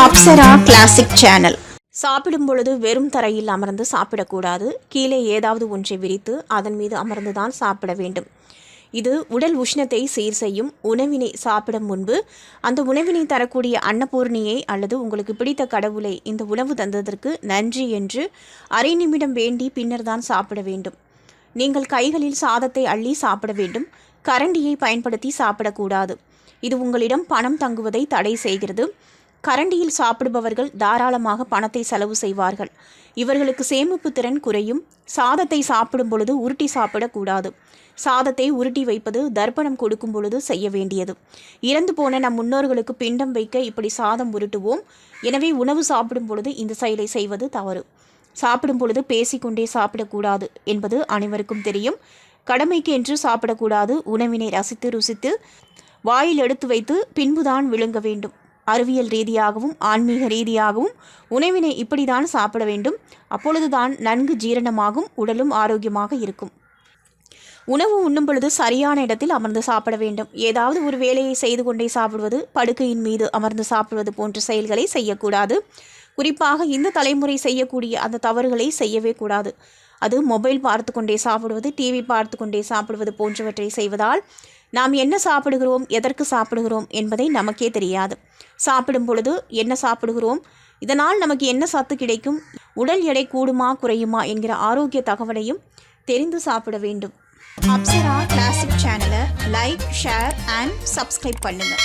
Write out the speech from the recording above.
Apsara classic channel சாப்பிடும் பொழுது வெறும் தரையில் அமர்ந்து சாப்பிடக்கூடாது. கீழே ஏதாவது ஒன்றை விரித்து அதன் மீது அமர்ந்துதான் சாப்பிட வேண்டும். இது உடல் உஷ்ணத்தை சீர் செய்யும் உணவினை சாப்பிடும் முன்பு அந்த உணவினை தரக்கூடிய அன்னபூர்ணியை அல்லது உங்களுக்கு பிடித்த கடவுளை இந்த உணவு தந்ததற்கு நன்றி என்று அரை நிமிடம் வேண்டி பின்னர் தான் சாப்பிட வேண்டும். நீங்கள் கைகளில் சாதத்தை அள்ளி சாப்பிட வேண்டும். கரண்டியை பயன்படுத்தி சாப்பிடக்கூடாது. இது உங்களிடம் பணம் தங்குவதை தடை செய்கிறது. கரண்டியில் சாப்பிடுபவர்கள் தாராளமாக பணத்தை செலவு செய்வார்கள். இவர்களுக்கு சேமிப்பு திறன் குறையும். சாதத்தை சாப்பிடும் பொழுது உருட்டி சாப்பிடக்கூடாது. சாதத்தை உருட்டி வைப்பது தர்ப்பணம் கொடுக்கும் பொழுது செய்ய வேண்டியது. இறந்து போன நம் முன்னோர்களுக்கு பிண்டம் வைக்க இப்படி சாதம் உருட்டுவோம். எனவே உணவு சாப்பிடும் பொழுது இந்த செயலை செய்வது தவறு. சாப்பிடும் பொழுது பேசிக்கொண்டே சாப்பிடக்கூடாது என்பது அனைவருக்கும் தெரியும். கடமைக்கு என்று சாப்பிடக்கூடாது. உணவினை ரசித்து ருசித்து வாயில் எடுத்து வைத்து பின்புதான் விழுங்க வேண்டும். அறிவியல் ரீதியாகவும் ஆன்மீக ரீதியாகவும் உணவினை இப்படிதான் சாப்பிட வேண்டும். அப்பொழுதுதான் நன்கு ஜீரணமாகும் உடலும் ஆரோக்கியமாக இருக்கும். உணவு உண்ணும் பொழுது சரியான இடத்தில் அமர்ந்து சாப்பிட வேண்டும். ஏதாவது ஒரு வேலையை செய்து கொண்டே சாப்பிடுவது படுக்கையின் மீது அமர்ந்து சாப்பிடுவது போன்ற செயல்களை செய்யக்கூடாது. குறிப்பாக இந்த தலைமுறை செய்யக்கூடிய அந்த தவறுகளை செய்யவே கூடாது. அது மொபைல் பார்த்து கொண்டே சாப்பிடுவது டிவி பார்த்து கொண்டே சாப்பிடுவது போன்றவற்றை செய்வதால் நாம் என்ன சாப்பிடுகிறோம் எதற்கு சாப்பிடுகிறோம் என்பதை நமக்கே தெரியாது. சாப்பிடும் பொழுது என்ன சாப்பிடுகிறோம் இதனால் நமக்கு என்ன சத்து கிடைக்கும் உடல் எடை கூடுமா குறையுமா என்கிற ஆரோக்கிய தகவலையும் தெரிந்து சாப்பிட வேண்டும். அப்சரா கிளாசிக் சேனலை லைக் ஷேர் அண்ட் சப்ஸ்கிரைப் பண்ணுங்கள்